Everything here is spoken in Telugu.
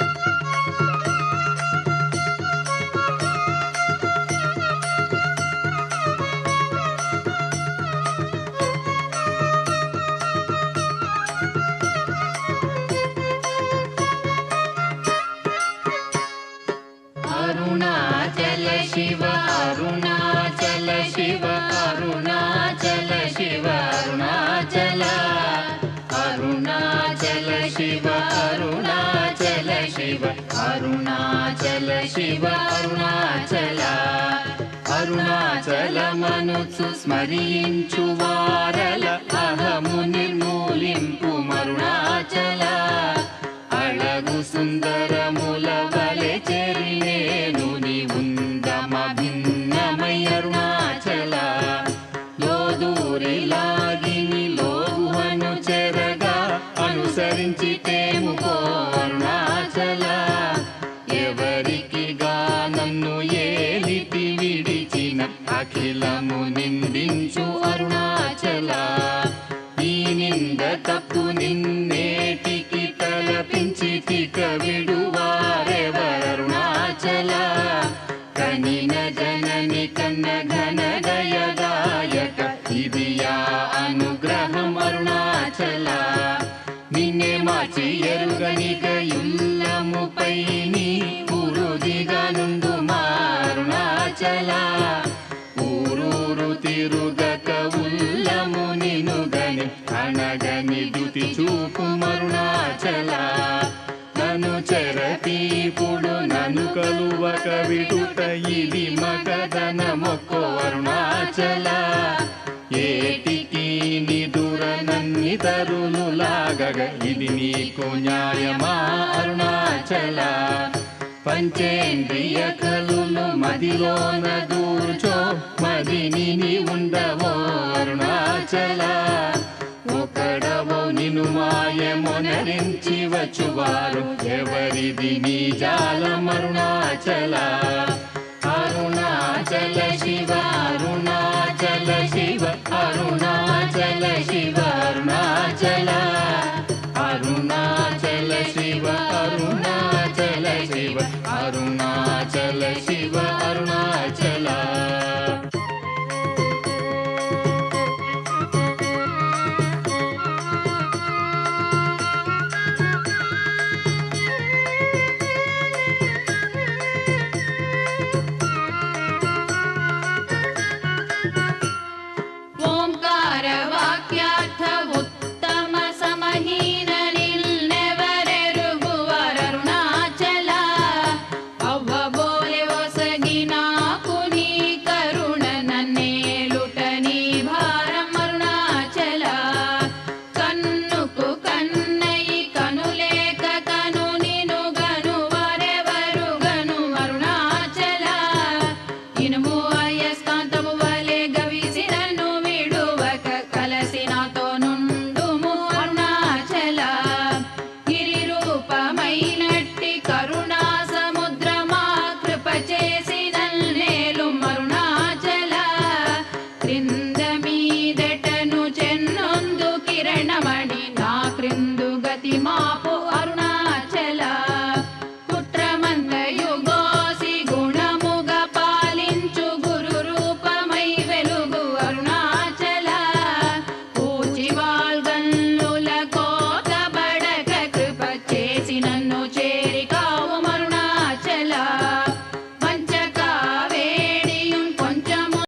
అరుణాచల అరుణాచల శివ అరుణాచల శివ అరుణాచల అరుణాచల మనుచు స్మరించు వారల అహము నిర్మూలింపు మరుణాచల అళగు సుందరముల వలె చెరినేను నీ ఉందమ భిన్నమై అరుణాచల లోదూరి నింద తప్పు నిన్నేటికి తలపించి తిక విడువారెవరుణాచల కనిన జనని కన్న ఘన దయదాయక ఇది యా అనుగ్రహం అరుణాచల? నిన్నే మార్చి ఎరుగనిక ఇల్లముపై నీ పురుదిగా నుండు మారుణాచల ఊరూరు తిరుగక ఉల్లము నినుగని అనగని దుతి చూపు మరుణాచల. నను చెరతీపుడు నన్ను కలువక విడుట ఇది మగదన మొక్కో అరుణాచల. ఏటికి నిదుర నన్ని తరులు లాగగ ఇది నీకు న్యాయమా అరుణాచల. పంచేంద్రియ కలులు మదిలోన దూర్చో మదిని ఉండవో అరుణాచల. ఒకడవో మాయమునరించి వచ్చువారు ఎవరిది నీ జాల మరుణాచల అరుణాచల శివ Yes, God.